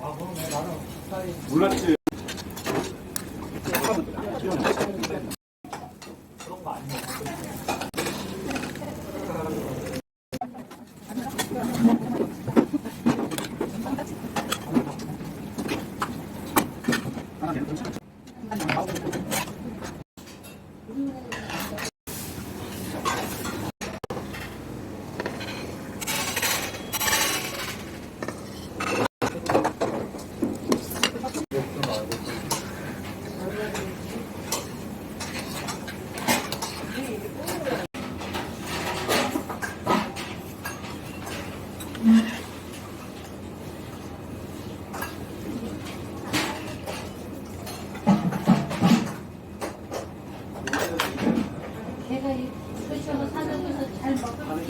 아, 몰랐지. 하나 괜찮 걔가 이 수시로 사정해서 잘 떠났어요.